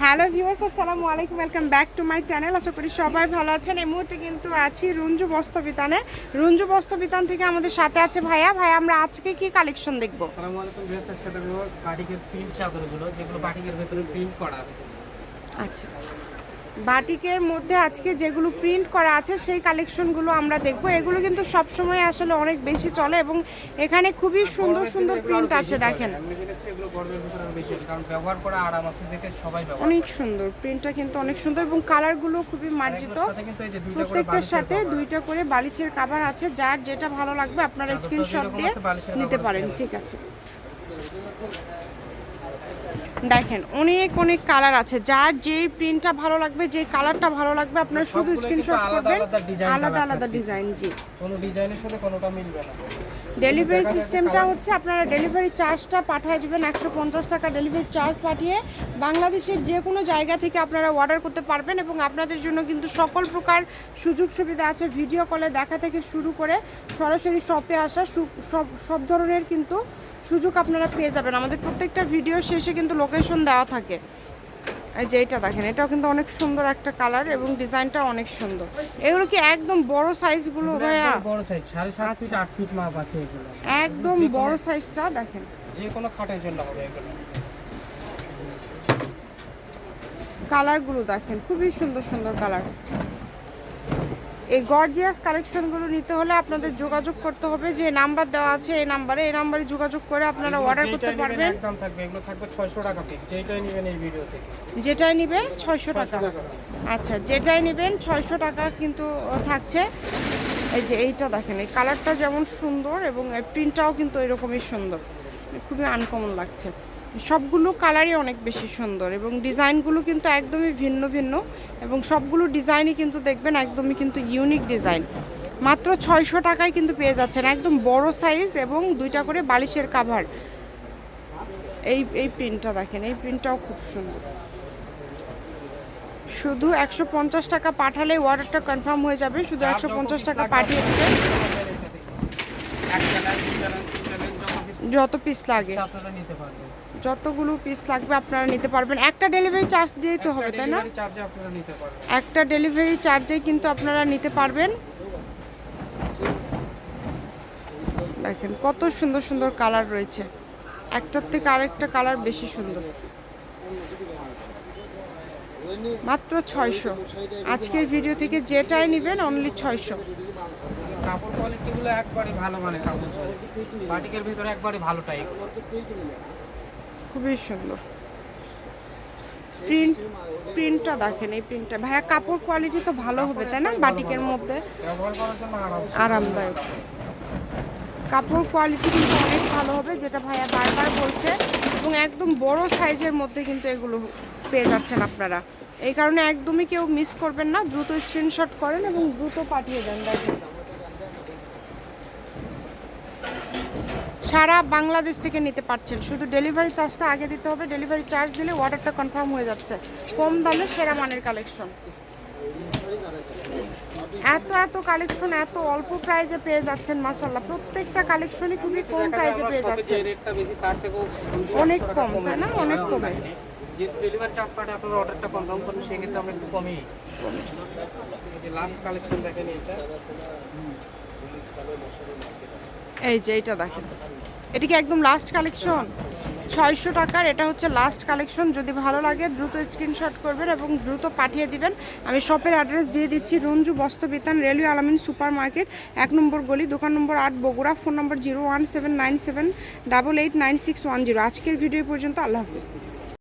Hello viewers আসসালামু আলাইকুম welcome back to my channel. আশা করি সবাই ভালো আছেন। এই মুহূর্তে কিন্তু আছি রুঞ্জু বস্ত্রবিতানে। রুঞ্জু বস্ত্রবিতান থেকে আমাদের সাথে আছে ভাইয়া। ভাই আমরা আজকে কি কালেকশন দেখব? আসসালামু আলাইকুম ভিউয়ার্স আজকে দেখব বাটিকের প্রিন্ট চাদরগুলো যেগুলো বাটিকের ভেতরে প্রিন্ট করা আছে। আচ্ছা। বাটিকের মধ্যে আজকে যেগুলো প্রিন্ট করা আছে সেই কালেকশনগুলো আমরা দেখব। এগুলো কিন্তু সব সময় আসলে অনেক বেশি চলে এবং এখানে খুবই সুন্দর সুন্দর প্রিন্ট আছে দেখেন। অনেক সুন্দর প্রিন্টটা কিন্তু অনেক সুন্দর এবং কালারগুলো খুবই মার্জিত। প্রত্যেকটার সাথে দুইটা করে বালিশের কাভার আছে যার যেটা ভালো লাগবে আপনারা স্ক্রিনশট দিয়ে নিতে পারেন ঠিক আছে। দেখেন অনেক অনেক কালার আছে। যার যে প্রিন্টটা ভালো লাগবে যে কালারটা ভালো লাগবে আপনারা শুধু স্ক্রিনশট আলাদা করবেন। আলাদা আলাদা। ডিজাইন জি। কোনো ডিজাইনের সাথে কোনোটা মিলবে না। ডেলিভারি সিস্টেমটা হচ্ছে আপনারা ডেলিভারি চার্জটা পাঠিয়ে দেবেন, একশো পঞ্চাশ টাকা ডেলিভারি চার্জ পাঠিয়ে বাংলাদেশের যে কোনো জায়গা থেকে আপনারা অর্ডার করতে পারবেন এবং আপনাদের জন্য কিন্তু সকল প্রকার সুযোগ সুবিধা আছে ভিডিও কলে দেখা থেকে শুরু করে সরাসরি শপে আসা সব সব ধরনের কিন্তু সুযোগ আপনারা পেয়ে যাবেন। আমাদের প্রত্যেকটা ভিডিও শেষে কিন্তু লোকেশন দেওয়া থাকে। এই যে এটা দেখেন এটাও কিন্তু অনেক সুন্দর একটা কালার এবং ডিজাইনটা অনেক সুন্দর। এগুলো কি একদম বড় সাইজগুলো ভাইয়া? বড় সাইজ সাড়ে সাত ফিট আচ্ছা। আট ফিট মাপ আছে এগুলো। একদম বড় সাইজটা দেখেন। যে কোনো খাটের জন্য হবে এগুলো। কালারগুলো দেখেন খুবই সুন্দর সুন্দর কালার এই গর্জিয়াস কালেকশনগুলো নিতে হলে আপনাদের যোগাযোগ করতে হবে। যে নাম্বার দেওয়া আছে এই নাম্বারে এই নাম্বারে যোগাযোগ করে আপনারা অর্ডার করতে পারবেন। একদম থাকবে এগুলো থাকবে ছয়শো টাকা পিস যেটাই নেবেন এই ভিডিও থেকে যেটাই নেবে ছয়শো টাকা। টাকা আচ্ছা যেটাই নেবেন ছয়শো টাকা কিন্তু থাকছে। এই যে এইটা দেখেন এই কালারটা যেমন সুন্দর এবং প্রিন্টটাও কিন্তু এরকমই সুন্দর। খুবই আনকমন লাগছে। সবগুলো কালারই অনেক বেশি সুন্দর এবং ডিজাইনগুলো কিন্তু একদমই ভিন্ন ভিন্ন এবং সবগুলো ডিজাইনই কিন্তু দেখবেন একদমই কিন্তু ইউনিক ডিজাইন। মাত্র ছয়শো টাকায় কিন্তু পেয়ে যাচ্ছেন একদম বড় সাইজ এবং দুইটা করে বালিশের কাভার এই এই প্রিন্টটা দেখেন এই প্রিন্টটাও খুব সুন্দর। শুধু একশো পঞ্চাশ টাকা পাঠালে অর্ডারটা কনফার্ম হয়ে যাবে শুধু একশো পঞ্চাশ টাকা পাঠিয়ে দেবেন। যত পিস যত পিস লাগে। আপনারা নিতে পারবেন। যতগুলো পিস লাগবে আপনারা নিতে পারবেন। একটা ডেলিভারি চার্জ দিয়েই তো হবে তাই না? একটা ডেলিভারি চার্জে কিন্তু আপনারা নিতে পারবেন। দেখেন কত সুন্দর সুন্দর কালার রয়েছে। একটার থেকে আরেকটা কালার বেশি সুন্দর। মাত্র ছয়শো। আজকের ভিডিও থেকে যেটাই নেবেন অনলি ছয়শো। কাপড় কোয়ালিটিগুলো একবারে ভালো মানে কাপড় বাটিকের ভিতরে একবারে ভালো টাইপ খুবই সুন্দর। প্রিন্ট, প্রিন্টটা দেখেন এই প্রিন্টটা। ভাইয়া, কাপড় কোয়ালিটি তো ভালো হবে, তাই না? বাটিকের মধ্যে। আরামদায়ক। কাপড় কোয়ালিটি কিন্তু অনেক ভালো হবে, যেটা ভাইয়া বারবার বলছে। এবং একদম বড় সাইজের মধ্যে কিন্তু এগুলো পেয়ে যাচ্ছেন আপনারা। এই কারণে একদমই কেউ মিস করবেন না, দ্রুত স্ক্রিনশট করেন এবং দ্রুত পাঠিয়ে দেন। দেখেন সারা বাংলাদেশ থেকে নিতে পারছেন। শুধু ডেলিভারি চার্জটা আগে দিতে হবে ডেলিভারি চার্জ দিলে অর্ডারটা কনফার্ম হয়ে যাচ্ছে। কম দামে সেরা মানের কালেকশন এত এত কালেকশন এত অল্প প্রাইজে পেয়ে যাচ্ছেন মাসাল্লাহ প্রত্যেকটা কালেকশনই খুবই কম প্রাইজে পেয়ে শপে যে যাচ্ছেন। রেটটা বেশি তার থেকেও অনেক কম, তাই না? অনেক কমে। যে ডেলিভারি চার্জ পাঠে আপনারা অর্ডারটা কনফার্ম করুন সেক্ষেত্রে আমরা একটু কমই। লাস্ট কালেকশন দেখেন এটা এই যে এটা দেখেন। এটা কি একদম লাস্ট কালেকশন ছয়শো টাকার, এটা হচ্ছে লাস্ট কালেকশন যদি ভালো লাগে, দ্রুত স্ক্রিনশট করবেন এবং দ্রুত পাঠিয়ে দিবেন। আমি শপের অ্যাড্রেস দিয়ে দিচ্ছি, Ranju Bastrabitan, railway Alamin super market এক নম্বর গলি, দোকান নম্বর আট, Bogura phone number zero one seven nine seven double eight nine six one zero আজকের ভিডিও পর্যন্ত, আল্লাহ হাফিজ।